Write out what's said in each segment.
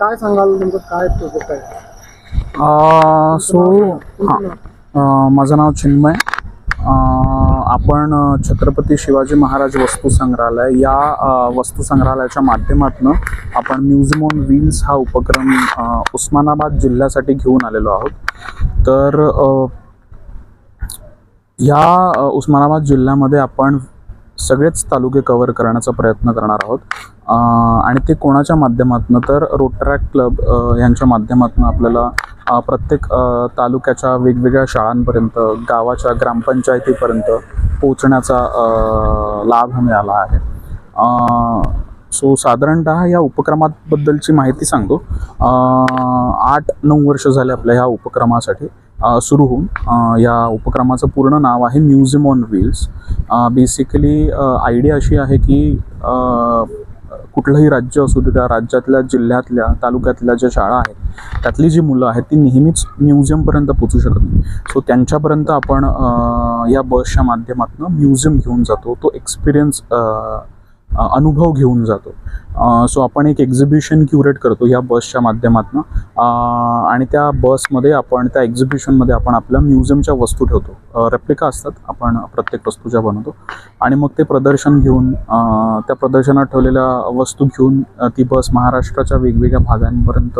काय सांगाल तुमचं काय प्रोजेक्ट आहे? सो माझं नाव चिन्मय. आपण छत्रपती शिवाजी महाराज वस्तू संग्रहालय या वस्तू संग्रहालयाच्या माध्यमातून आपण म्युझियम ऑन व्हील्स हा उपक्रम उस्मानाबाद जिल्ह्यासाठी घेऊन आलेलो आहोत. तर या उस्मानाबाद जिल्ह्यामध्ये आपण सगळेच तालुके कव्हर करण्याचा प्रयत्न करणार आहोत. आणि ते कोणाच्या माध्यमातून? तर रोटरॅक क्लब यांच्या माध्यमातून आपल्याला प्रत्येक तालुक्याच्या वेगवेगळ्या शाळांपर्यंत गावाच्या ग्रामपंचायतीपर्यंत पोचण्याचा लाभ मिळाला आहे. सो साधारणतः या उपक्रमाबद्दलची माहिती सांगतो. आठ नऊ वर्ष झाले आपल्या ह्या उपक्रमासाठी. सुरू होऊन या उपक्रमाचं पूर्ण नाव आहे museum on wheels. Basically idea अशी आहे की कुठलंही राज्य असू दे त्या राज्यातल्या जिल्ह्यातल्या तालुक्यातल्या ज्या शाळा आहेत त्यातली जी मुलं आहेत ती नेहमीच म्युझियमपर्यंत पोचू शकत नाही. सो त्यांच्यापर्यंत आपण या बसच्या माध्यमातून म्युझियम घेऊन जातो. तो एक्सपिरियन्स अनुभव घेऊन जातो. सो आपण एक एक्झिबिशन क्युरेट करतो या बसच्या माध्यमातून. आणि त्या बसमध्ये आपण त्या एक्झिबिशनमध्ये आपण आपल्या म्युझियमच्या वस्तू ठेवतो. रेप्लिका असतात. आपण प्रत्येक वस्तूच्या बनवतो. आणि मग ते प्रदर्शन घेऊन त्या प्रदर्शनात ठेवलेल्या वस्तू घेऊन ती बस महाराष्ट्राच्या वेगवेगळ्या भागांपर्यंत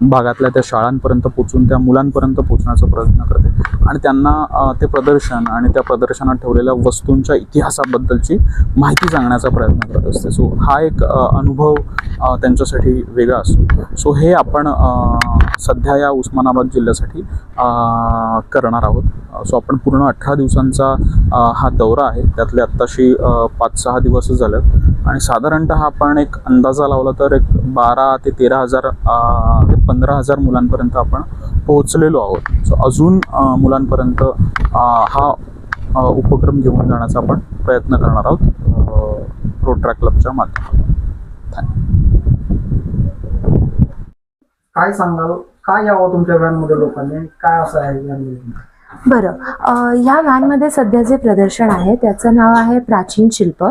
भागातल्या त्या शाळांपर्यंत पोचून त्या मुलांपर्यंत पोचण्याचा प्रयत्न करते. आणि त्यांना ते प्रदर्शन आणि त्या प्रदर्शनात ठेवलेल्या वस्तूंच्या इतिहासाबद्दलची माहिती सांगण्याचा प्रयत्न करत असते. सो हा एक अनुभव अनुभव त्यांच्यासाठी वेगळा असतो. सो हे आपण सध्या या उस्मानाबाद जिल्ह्यासाठी करणार आहोत. सो आपण पूर्ण अठरा दिवसांचा हा दौरा आहे. त्यातले आत्ताशी पाच सहा दिवस झालेत. आणि साधारणतः आपण एक अंदाजा लावला तर एक बारा ते तेरा हजार ते पंधरा हजार मुलांपर्यंत आपण पोहोचलेलो आहोत. सो अजून मुलांपर्यंत हा उपक्रम घेऊन जाण्याचा आपण प्रयत्न करणार आहोत रोटरा क्लबच्या माध्यमातून. काय सांगाल? काय यावं तुमच्या व्हॅनमध्ये लोकांनी? काय असं आहे व्हॅनमध्ये? बरं. ह्या व्हॅनमध्ये सध्या जे प्रदर्शन आहे त्याचं नाव आहे प्राचीन शिल्प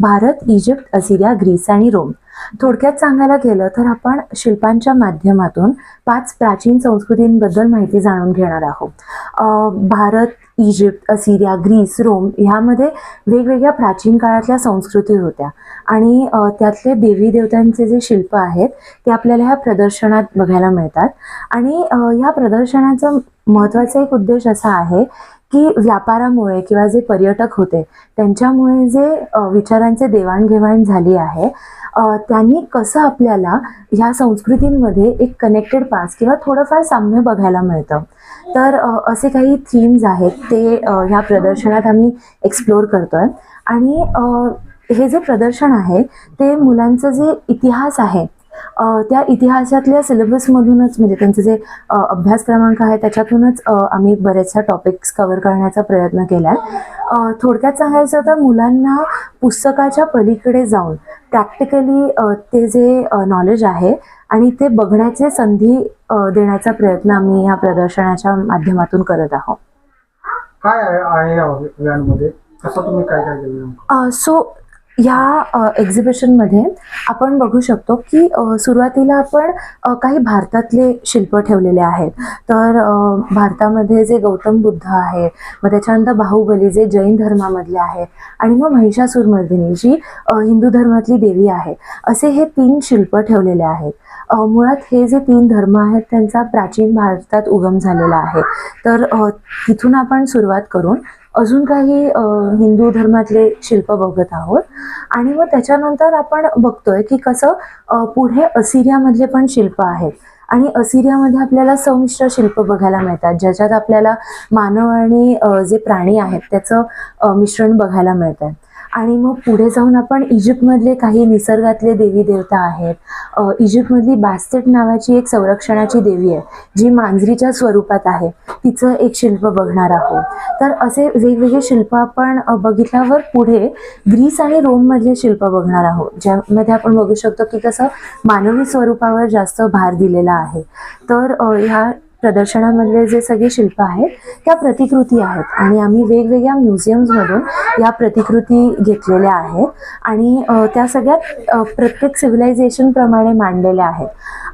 भारत इजिप्त असिरिया ग्रीस आणि रोम. थोडक्यात सांगायला गेलं तर आपण शिल्पांच्या माध्यमातून पाच प्राचीन संस्कृतींबद्दल माहिती जाणून घेणार आहोत. Bharat Egypt Assyria Greece Rome ह्यामध्ये वेगवेगळ्या प्राचीन काळातल्या संस्कृती होत्या. आणि त्यातले देवी देवतांचे जे शिल्प आहेत ते आपल्याला ह्या प्रदर्शनात बघायला मिळतात. आणि ह्या प्रदर्शनाचा महत्त्वाचा एक उद्देश असा आहे की व्यापारामुळे किंवा जे पर्यटक होते त्यांच्यामुळे जे विचारांचे देवाणघेवाण झाली आहे त्यांनी कसं आपल्याला ह्या संस्कृतींमध्ये एक कनेक्टेड पास किंवा थोडंफार साम्य बघायला मिळतं. तर असे काही थीम्स आहेत ते ह्या प्रदर्शनात आम्ही एक्सप्लोअर करतोय. आणि हे जे प्रदर्शन आहे ते मुलांचं जे इतिहास आहे त्या इतिहासातल्या सिलेबसमधूनच म्हणजे त्यांचे जे अभ्यास क्रमांक आहे त्याच्यातूनच आम्ही बरेचशा टॉपिक्स कव्हर करण्याचा प्रयत्न केला आहे थोडक्यात सांगायचं तर मुलांना पुस्तकाच्या पलीकडे जाऊन प्रॅक्टिकली ते जे नॉलेज आहे आणि ते बघण्याचे संधी देण्याचा प्रयत्न आम्ही ह्या प्रदर्शनाच्या माध्यमातून करत आहोत. काय आहे आहे या व्हॅनमध्ये कसं तुम्ही काय काय केलं नेमकं? सो ह्या एक्झिबिशनमध्ये आपण बघू शकतो की सुरुवातीला आपण काही भारतातले शिल्प ठेवलेले आहेत. तर भारतामध्ये जे गौतम बुद्ध आहे मग त्याच्यानंतर बाहुबली जे जैन धर्मामधले आहे आणि मग महिषासूरमर्दिनी जी हिंदू धर्मातली देवी आहे असे हे तीन शिल्प ठेवलेले आहेत. मुळात हे जे तीन धर्म आहेत त्यांचा प्राचीन भारतात उगम झालेला आहे. तर तिथून आपण सुरुवात करून अजून काही हिंदू धर्मातले शिल्प बघत आहोत. आणि मग त्याच्यानंतर आपण बघतोय की कसं पुढे असिरियामधले पण शिल्प आहेत. आणि असिरियामध्ये आपल्याला संमिश्र शिल्प बघायला मिळतात ज्याच्यात आपल्याला मानव आणि जे प्राणी आहेत त्याचं मिश्रण बघायला मिळतं आणि मग पुढे जाऊन आपण इजिप्तमधले काही निसर्गातले देवी देवता आहेत. इजिप्तमधली बॅस्टेट नावाची एक संरक्षणाची देवी आहे जी मांजरीच्या स्वरूपात आहे. तिचं एक शिल्प बघणार आहोत. तर असे वेगवेगळे शिल्प आपण बघितल्यावर पुढे ग्रीस आणि रोममधले शिल्प बघणार आहोत. ज्यामध्ये आपण बघू शकतो की कसं मानवी स्वरूपावर जास्त भार दिलेला आहे. तर ह्या प्रदर्शनामधले जे सगळे शिल्प आहेत त्या प्रतिकृती आहेत. आणि आम्ही वेगवेगळ्या म्युझियम्समधून या प्रतिकृती घेतलेल्या आहेत. आणि त्या सगळ्यात प्रत्येक सिव्हिलायझेशनप्रमाणे मांडलेल्या आहेत.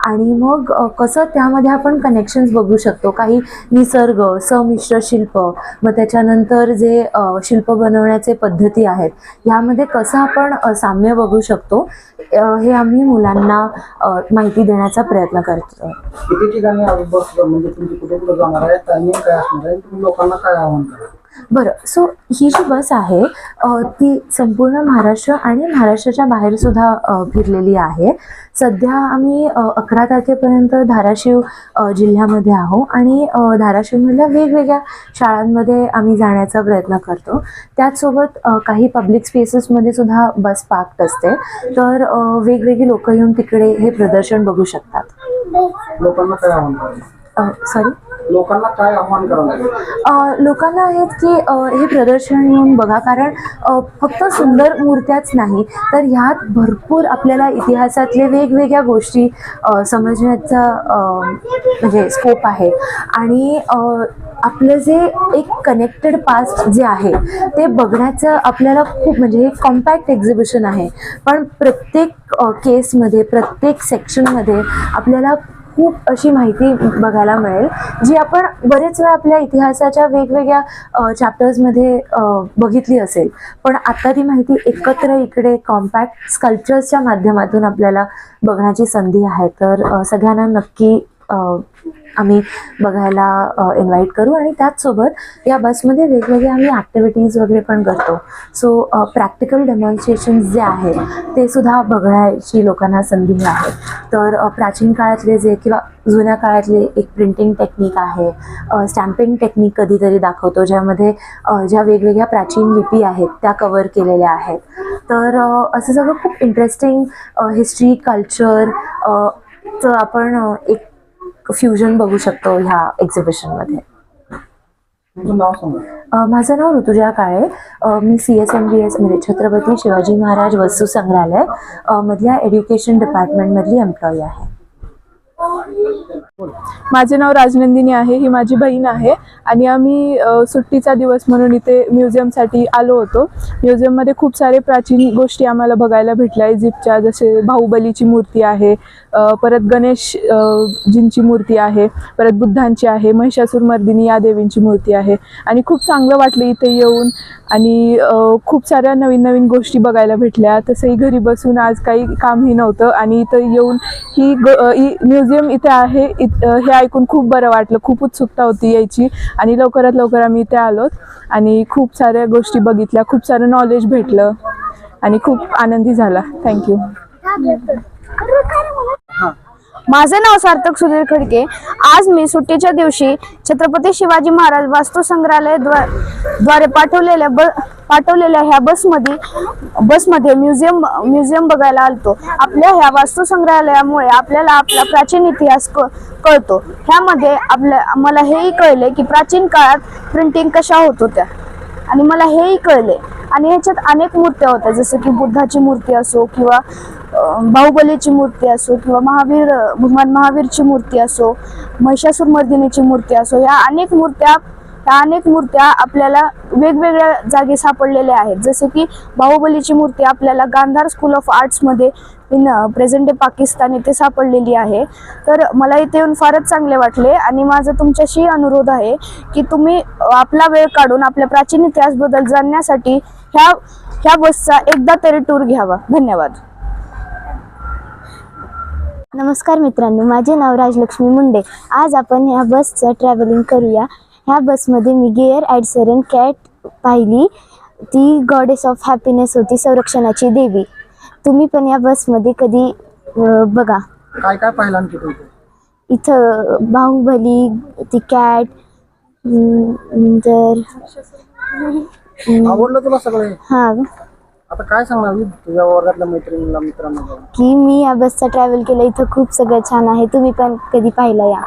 आणि मग कसं त्यामध्ये आपण कनेक्शन्स बघू शकतो? काही निसर्ग संमिश्र शिल्प मग त्याच्यानंतर जे शिल्प बनवण्याचे पद्धती आहेत ह्यामध्ये कसं आपण साम्य बघू शकतो? हे आम्ही मुलांना माहिती देण्याचा प्रयत्न करतो म्हणजे तुमची कुठे कुठे जाणार आहे टायमिंग काय असणार आहे तुम्ही लोकांना काय आव्हान करा बरं सो ही जी बस आहे ती संपूर्ण महाराष्ट्र आणि महाराष्ट्राच्या बाहेर सुद्धा फिरलेली आहे. सध्या आम्ही अकरा तारखेपर्यंत धाराशिव जिल्ह्यामध्ये आहो आणि धाराशिवमधल्या वेगवेगळ्या शाळांमध्ये आम्ही जाण्याचा प्रयत्न करतो. त्याचसोबत काही पब्लिक स्पेसेसमध्ये सुद्धा बस पार्क्ड असते. तर वेगवेगळी लोक येऊन तिकडे हे प्रदर्शन बघू शकतात. लोकांना काय सॉरी लोकांना काय आव्हान करावं लोकांना आहेत की हे प्रदर्शन येऊन बघा कारण फक्त सुंदर मूर्त्याच नाही तर ह्यात भरपूर आपल्याला इतिहासातले वेगवेगळ्या गोष्टी समजण्याचा म्हणजे स्कोप आहे. आणि आपलं जे एक कनेक्टेड पास्ट जे आहे ते बघण्याचं आपल्याला खूप म्हणजे हे कॉम्पॅक्ट एक्झिबिशन आहे. पण प्रत्येक केसमध्ये प्रत्येक सेक्शनमध्ये आपल्याला खूप अशी माहिती बघायला मिळेल जी आपण बरेच वेळा आपल्या इतिहासाच्या वेगवेगळ्या चॅप्टर्समध्ये बघितली असेल. पण आता ती माहिती एकत्र इकडे कॉम्पॅक्ट स्कल्पचर्सच्या माध्यमातून आपल्याला बघण्याची संधी आहे. तर सगळ्यांना नक्की आम्ही बघायला इन्व्हाइट करू आणि त्याचसोबत या बसमध्ये वेगवेगळे आम्ही ॲक्टिव्हिटीज वगैरे पण करतो. सो प्रॅक्टिकल डेमॉन्स्ट्रेशन जे आहेत ते सुद्धा बघायची लोकांना संधी आहे तर प्राचीन काळातले जे किंवा जुन्या काळातले एक प्रिंटिंग टेक्निक आहे स्टॅम्पिंग टेक्निक कधीतरी दाखवतो ज्यामध्ये ज्या वेगवेगळ्या प्राचीन लिपी आहेत त्या कवर केलेल्या आहेत. तर असं सगळं खूप इंटरेस्टिंग हिस्ट्री कल्चर चं आपण एक एक फ्युजन बघू शकतो ह्या एक्झिबिशनमध्ये माझं नाव ऋतुजा काळे. मी C S M B S म्हणजे छत्रपती शिवाजी महाराज वस्तू संग्रहालय मधल्या एज्युकेशन डिपार्टमेंटमधली एम्प्लॉई आहे. माझे नाव राजनंदिनी आहे ही माझी बहीण आहे आणि आम्ही सुट्टीचा दिवस म्हणून इथे म्युझियमसाठी आलो होतो. म्युझियममध्ये खूप सारे प्राचीन गोष्टी आम्हाला बघायला भेटल्या. इजिप्तच्या जसे बाहुबलीची मूर्ती आहे परत गणेश जींची मूर्ती आहे परत बुद्धांची आहे महिषासूर मर्दिनी या देवींची मूर्ती आहे. आणि खूप चांगलं वाटलं इथे येऊन आणि खूप साऱ्या नवीन नवीन गोष्टी बघायला भेटल्या. तसंही घरी बसून आज काही कामही नव्हतं आणि इथं येऊन ही म्युझियम इथे आहे हे ऐकून खूप बरं वाटलं. खूप उत्सुकता होती यायची. आणि लवकरात लवकर आम्ही इथे आलोत. आणि खूप साऱ्या गोष्टी बघितल्या. खूप सारं नॉलेज भेटलं. आणि खूप आनंदी झाला. थँक्यू माझं नाव सार्थक सुधीर खडके. आज मी सुट्टीच्या दिवशी छत्रपती शिवाजी महाराज वास्तू संग्रहालयद्वारे पाठवलेल्या ब पाठवलेल्या ह्या बसमध्ये बसमध्ये म्युझियम म्युझियम बघायला आलतो. आपल्या ह्या वास्तू संग्रहालयामुळे आपल्याला आपला प्राचीन इतिहास क कळतो. ह्यामध्ये आपल्या मला हेही कळले की प्राचीन काळात प्रिंटिंग कशा होत होत्या. आणि मला हेही कळले आणि ह्याच्यात अनेक मूर्त्या होत्या जसं की बुद्धाची मूर्ती असो किंवा बाहुबलीची मूर्ती असो किंवा महावीर भगवान महावीरची मूर्ती असो महिषासूर मर्दिनीची मूर्ती असो या अनेक मूर्त्या ह्या अनेक मूर्त्या आपल्याला वेगवेगळ्या जागी सापडलेल्या आहेत. जसे की बाहुबलीची मूर्ती आपल्याला गांधार स्कूल ऑफ आर्ट्समध्ये इन प्रेझेंट डे पाकिस्तान इथे सापडलेली आहे. तर मला इथे येऊन फारच चांगले वाटले आणि माझा तुमच्याशी अनुरोध आहे की तुम्ही आपला वेळ काढून आपल्या प्राचीन इतिहासबद्दल जाणण्यासाठी ह्या ह्या बसचा एकदा तरी टूर घ्यावा. धन्यवाद. नमस्कार मित्रांनो माझे नाव राजलक्ष्मी मुंडे. आज आपण ह्या बसचं ट्रॅव्हलिंग करूया. ह्या बसमध्ये मी गेअर ॲडसरन कॅट पाहिली. ती गॉडेस ऑफ हॅपीनेस होती संरक्षणाची देवी. तुम्ही पण या बसमध्ये कधी अं, बघा. काय काय पाहिलं आणखी इथं बाहुबली ती कॅट नंतर आवडलं तुला सगळे? हां. आता काय सांगणार मी तुझ्या वर्गातल्या मैत्रिणीला मित्रांना? जाऊन? की मी या बसचा ट्रॅव्हल केला इथं खूप सगळं छान आहे. तुम्ही पण कधी पाहिलं या?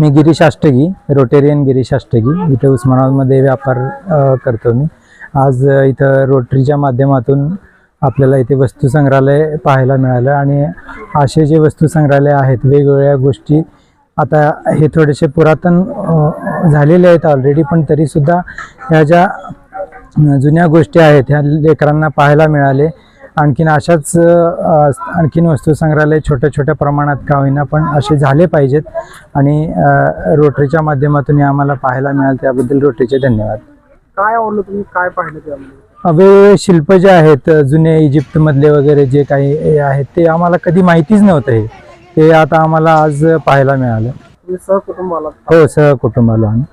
मी गिरीश आष्टगी रोटेरियन गिरीश आष्टगी. इथे उस्मानाबादमध्ये व्यापार करतो मी. आज इथं रोटरीच्या माध्यमातून आपल्याला इथे वस्तू संग्रहालय पाहायला मिळालं आणि असे जे वस्तू संग्रहालय आहेत वेगवेगळ्या गोष्टी आता हे थोडेसे पुरातन झालेले आहेत ऑलरेडी पण तरीसुद्धा ह्या ज्या जुन्या गोष्टी आहेत ह्या लेकरांना पाहायला मिळाले. आणखीन अशाच आणखीन वस्तू संग्रहालय छोट्या छोट्या प्रमाणात का होईना पण असे झाले पाहिजेत. आणि रोटरीच्या माध्यमातून आम्हाला पाहायला मिळालं त्याबद्दल रोटरीचे धन्यवाद. काय आवडलं तुम्ही? काय पाहिलं त्यामध्ये? वेगवेगळे शिल्प जे आहेत जुने इजिप्तमधले वगैरे जे काही हे आहेत ते आम्हाला कधी माहितीच नव्हतं हे. ते आता आम्हाला आज पाहायला मिळालं. सहकुटुंबाला हो सहकुटुंबाला आम्ही.